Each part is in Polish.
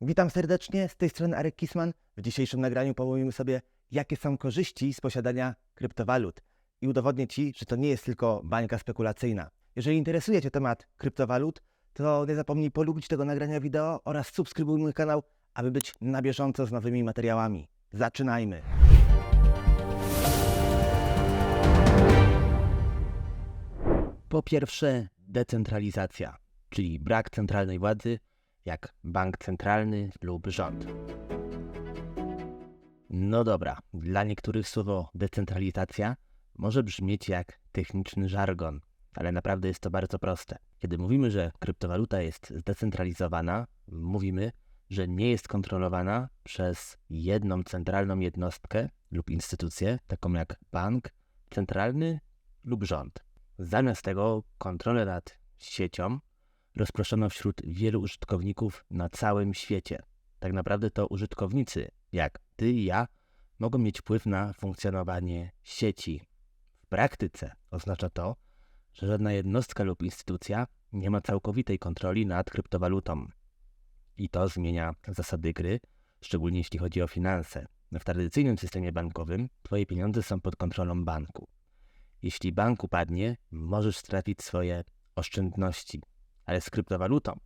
Witam serdecznie, z tej strony Arek Kisman. W dzisiejszym nagraniu pomówimy sobie, jakie są korzyści z posiadania kryptowalut i udowodnię Ci, że to nie jest tylko bańka spekulacyjna. Jeżeli interesuje Cię temat kryptowalut, to nie zapomnij polubić tego nagrania wideo oraz subskrybuj mój kanał, aby być na bieżąco z nowymi materiałami. Zaczynajmy! Po pierwsze, decentralizacja, czyli brak centralnej władzy, jak bank centralny lub rząd. No dobra, dla niektórych słowo decentralizacja może brzmieć jak techniczny żargon, ale naprawdę jest to bardzo proste. Kiedy mówimy, że kryptowaluta jest zdecentralizowana, mówimy, że nie jest kontrolowana przez jedną centralną jednostkę lub instytucję, taką jak bank centralny lub rząd. Zamiast tego kontrolę nad siecią rozproszono wśród wielu użytkowników na całym świecie. Tak naprawdę to użytkownicy, jak ty i ja, mogą mieć wpływ na funkcjonowanie sieci. W praktyce oznacza to, że żadna jednostka lub instytucja nie ma całkowitej kontroli nad kryptowalutą. I to zmienia zasady gry, szczególnie jeśli chodzi o finanse. W tradycyjnym systemie bankowym twoje pieniądze są pod kontrolą banku. Jeśli bank upadnie, możesz stracić swoje oszczędności, ale z kryptowalutą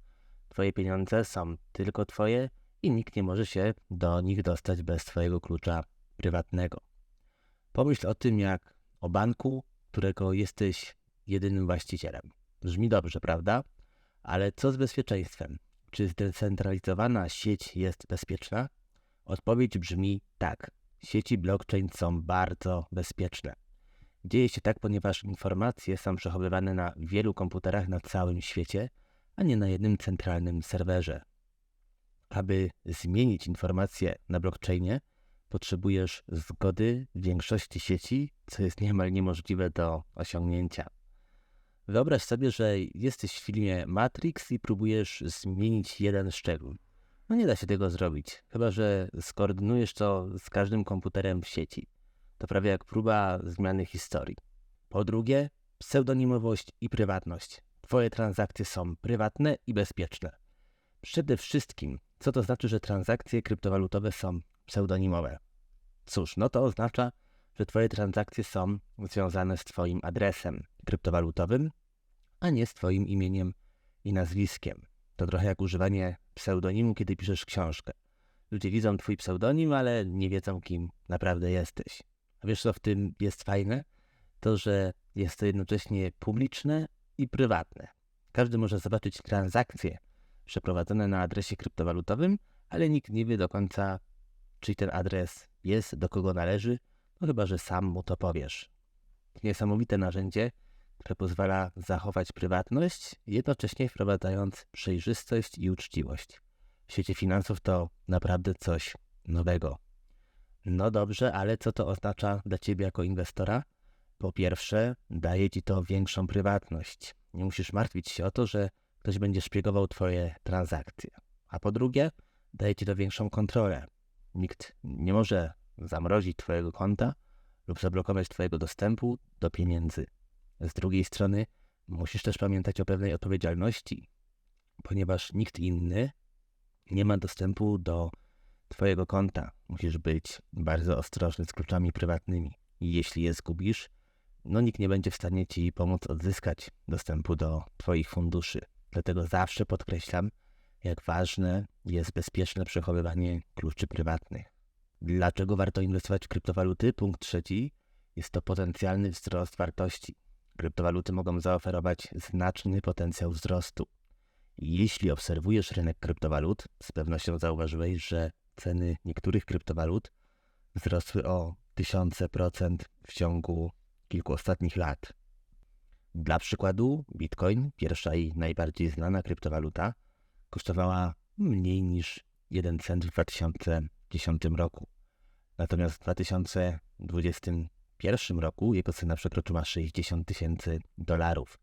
twoje pieniądze są tylko twoje i nikt nie może się do nich dostać bez twojego klucza prywatnego. Pomyśl o tym jak o banku, którego jesteś jedynym właścicielem. Brzmi dobrze, prawda? Ale co z bezpieczeństwem? Czy zdecentralizowana sieć jest bezpieczna? Odpowiedź brzmi tak. Sieci blockchain są bardzo bezpieczne. Dzieje się tak, ponieważ informacje są przechowywane na wielu komputerach na całym świecie, a nie na jednym centralnym serwerze. Aby zmienić informacje na blockchainie, potrzebujesz zgody większości sieci, co jest niemal niemożliwe do osiągnięcia. Wyobraź sobie, że jesteś w filmie Matrix i próbujesz zmienić jeden szczegół. No nie da się tego zrobić, chyba że skoordynujesz to z każdym komputerem w sieci. To prawie jak próba zmiany historii. Po drugie, pseudonimowość i prywatność. Twoje transakcje są prywatne i bezpieczne. Przede wszystkim, co to znaczy, że transakcje kryptowalutowe są pseudonimowe? Cóż, no to oznacza, że Twoje transakcje są związane z Twoim adresem kryptowalutowym, a nie z Twoim imieniem i nazwiskiem. To trochę jak używanie pseudonimu, kiedy piszesz książkę. Ludzie widzą Twój pseudonim, ale nie wiedzą, kim naprawdę jesteś. A wiesz, co w tym jest fajne? To, że jest to jednocześnie publiczne i prywatne. Każdy może zobaczyć transakcje przeprowadzone na adresie kryptowalutowym, ale nikt nie wie do końca, czy ten adres jest, do kogo należy, no chyba, że sam mu to powiesz. Niesamowite narzędzie, które pozwala zachować prywatność, jednocześnie wprowadzając przejrzystość i uczciwość. W świecie finansów to naprawdę coś nowego. No dobrze, ale co to oznacza dla ciebie jako inwestora? Po pierwsze, daje ci to większą prywatność. Nie musisz martwić się o to, że ktoś będzie szpiegował twoje transakcje. A po drugie, daje ci to większą kontrolę. Nikt nie może zamrozić twojego konta lub zablokować twojego dostępu do pieniędzy. Z drugiej strony, musisz też pamiętać o pewnej odpowiedzialności, ponieważ nikt inny nie ma dostępu do Twojego konta. Musisz być bardzo ostrożny z kluczami prywatnymi. Jeśli je zgubisz, no nikt nie będzie w stanie Ci pomóc odzyskać dostępu do Twoich funduszy. Dlatego zawsze podkreślam, jak ważne jest bezpieczne przechowywanie kluczy prywatnych. Dlaczego warto inwestować w kryptowaluty? Punkt trzeci. Jest to potencjalny wzrost wartości. Kryptowaluty mogą zaoferować znaczny potencjał wzrostu. Jeśli obserwujesz rynek kryptowalut, z pewnością zauważyłeś, że ceny niektórych kryptowalut wzrosły o tysiące procent w ciągu kilku ostatnich lat. Dla przykładu, Bitcoin, pierwsza i najbardziej znana kryptowaluta, kosztowała mniej niż 1 cent w 2010 roku. Natomiast w 2021 roku jego cena przekroczyła 60 tysięcy dolarów.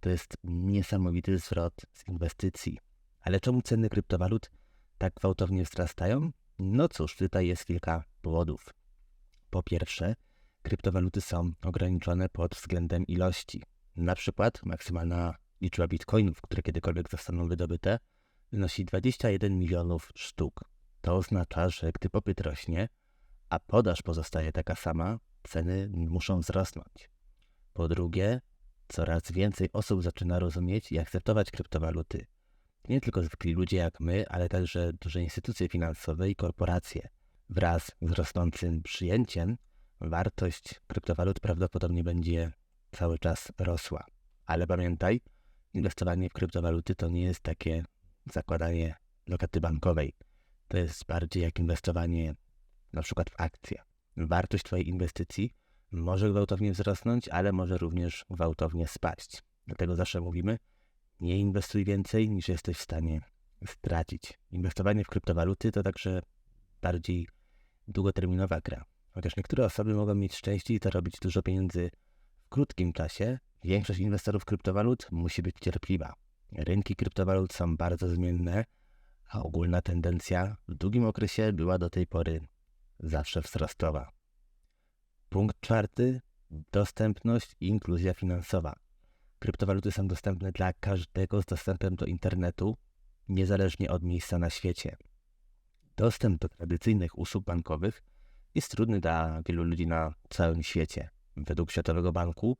To jest niesamowity zwrot z inwestycji. Ale czemu ceny kryptowalut tak gwałtownie wzrastają? No cóż, tutaj jest kilka powodów. Po pierwsze, kryptowaluty są ograniczone pod względem ilości. Na przykład maksymalna liczba bitcoinów, które kiedykolwiek zostaną wydobyte, wynosi 21 milionów sztuk. To oznacza, że gdy popyt rośnie, a podaż pozostaje taka sama, ceny muszą wzrosnąć. Po drugie, coraz więcej osób zaczyna rozumieć i akceptować kryptowaluty. Nie tylko zwykli ludzie jak my, ale także duże instytucje finansowe i korporacje. Wraz z rosnącym przyjęciem, wartość kryptowalut prawdopodobnie będzie cały czas rosła. Ale pamiętaj, inwestowanie w kryptowaluty to nie jest takie zakładanie lokaty bankowej. To jest bardziej jak inwestowanie na przykład w akcje. Wartość Twojej inwestycji może gwałtownie wzrosnąć, ale może również gwałtownie spaść. Dlatego zawsze mówimy, nie inwestuj więcej niż jesteś w stanie stracić. Inwestowanie w kryptowaluty to także bardziej długoterminowa gra. Chociaż niektóre osoby mogą mieć szczęście i zarobić dużo pieniędzy w krótkim czasie, większość inwestorów kryptowalut musi być cierpliwa. Rynki kryptowalut są bardzo zmienne, a ogólna tendencja w długim okresie była do tej pory zawsze wzrostowa. Punkt czwarty: dostępność i inkluzja finansowa. Kryptowaluty są dostępne dla każdego z dostępem do internetu, niezależnie od miejsca na świecie. Dostęp do tradycyjnych usług bankowych jest trudny dla wielu ludzi na całym świecie. Według Światowego Banku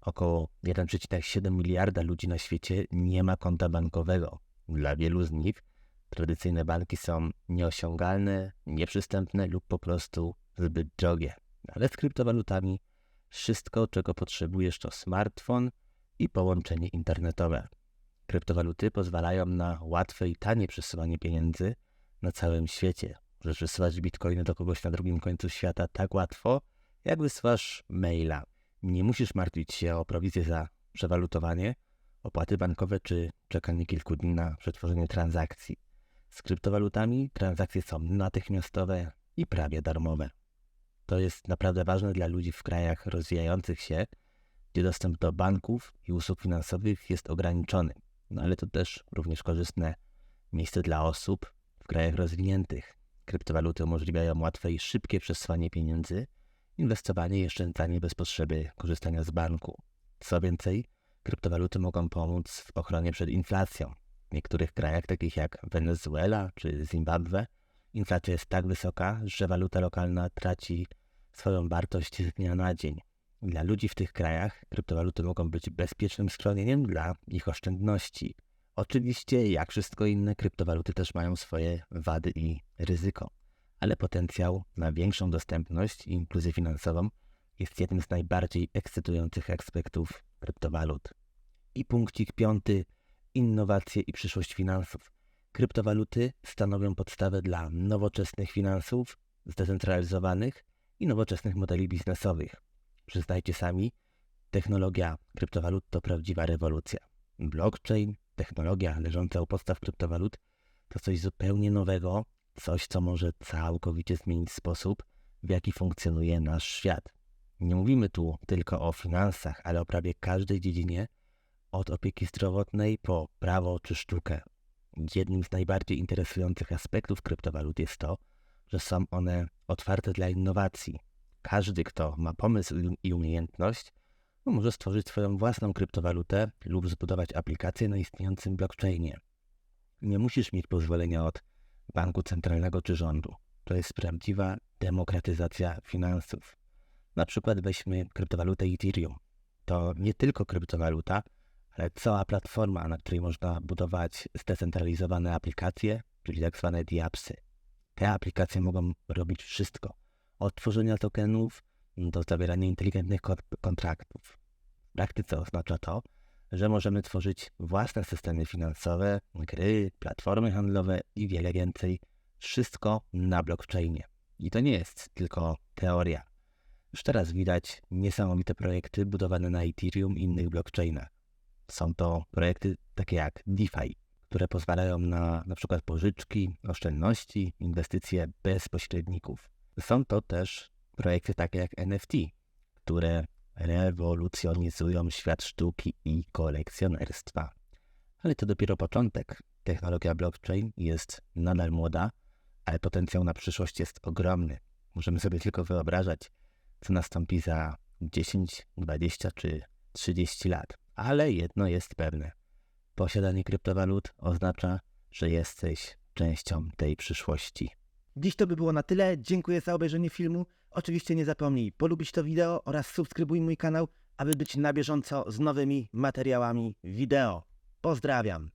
około 1,7 miliarda ludzi na świecie nie ma konta bankowego. Dla wielu z nich tradycyjne banki są nieosiągalne, nieprzystępne lub po prostu zbyt drogie. Ale z kryptowalutami wszystko, czego potrzebujesz, to smartfon i połączenie internetowe. Kryptowaluty pozwalają na łatwe i tanie przesyłanie pieniędzy na całym świecie. Możesz wysyłać bitcoiny do kogoś na drugim końcu świata tak łatwo, jak wysyłasz maila. Nie musisz martwić się o prowizję za przewalutowanie, opłaty bankowe czy czekanie kilku dni na przetworzenie transakcji. Z kryptowalutami transakcje są natychmiastowe i prawie darmowe. To jest naprawdę ważne dla ludzi w krajach rozwijających się, gdzie dostęp do banków i usług finansowych jest ograniczony. No ale to też również korzystne miejsce dla osób w krajach rozwiniętych. Kryptowaluty umożliwiają łatwe i szybkie przesłanie pieniędzy, inwestowanie i oszczędzanie bez potrzeby korzystania z banku. Co więcej, kryptowaluty mogą pomóc w ochronie przed inflacją. W niektórych krajach, takich jak Wenezuela czy Zimbabwe, inflacja jest tak wysoka, że waluta lokalna traci swoją wartość z dnia na dzień. Dla ludzi w tych krajach kryptowaluty mogą być bezpiecznym schronieniem dla ich oszczędności. Oczywiście, jak wszystko inne, kryptowaluty też mają swoje wady i ryzyko, ale potencjał na większą dostępność i inkluzję finansową jest jednym z najbardziej ekscytujących aspektów kryptowalut. I punkcik piąty innowacje i przyszłość finansów. Kryptowaluty stanowią podstawę dla nowoczesnych finansów, zdecentralizowanych i nowoczesnych modeli biznesowych. Przyznajcie sami, technologia kryptowalut to prawdziwa rewolucja. Blockchain, technologia leżąca u podstaw kryptowalut, to coś zupełnie nowego, coś, co może całkowicie zmienić sposób, w jaki funkcjonuje nasz świat. Nie mówimy tu tylko o finansach, ale o prawie każdej dziedzinie, od opieki zdrowotnej po prawo czy sztukę. Jednym z najbardziej interesujących aspektów kryptowalut jest to, że są one otwarte dla innowacji. Każdy, kto ma pomysł i umiejętność, no może stworzyć swoją własną kryptowalutę lub zbudować aplikację na istniejącym blockchainie. Nie musisz mieć pozwolenia od banku centralnego czy rządu. To jest prawdziwa demokratyzacja finansów. Na przykład weźmy kryptowalutę Ethereum. To nie tylko kryptowaluta, ale cała platforma, na której można budować zdecentralizowane aplikacje, czyli tak zwane diapsy. Te aplikacje mogą robić wszystko. Od tworzenia tokenów do zawierania inteligentnych kontraktów. W praktyce oznacza to, że możemy tworzyć własne systemy finansowe, gry, platformy handlowe i wiele więcej. Wszystko na blockchainie. I to nie jest tylko teoria. Już teraz widać niesamowite projekty budowane na Ethereum i innych blockchainach. Są to projekty takie jak DeFi, które pozwalają na przykład pożyczki, oszczędności, inwestycje bez pośredników. Są to też projekty takie jak NFT, które rewolucjonizują świat sztuki i kolekcjonerstwa. Ale to dopiero początek. Technologia blockchain jest nadal młoda, ale potencjał na przyszłość jest ogromny. Możemy sobie tylko wyobrażać, co nastąpi za 10, 20 czy 30 lat. Ale jedno jest pewne. Posiadanie kryptowalut oznacza że jesteś częścią tej przyszłości. Dziś to by było na tyle. Dziękuję za obejrzenie filmu. Oczywiście nie zapomnij polubić to wideo oraz subskrybuj mój kanał, aby być na bieżąco z nowymi materiałami wideo. Pozdrawiam.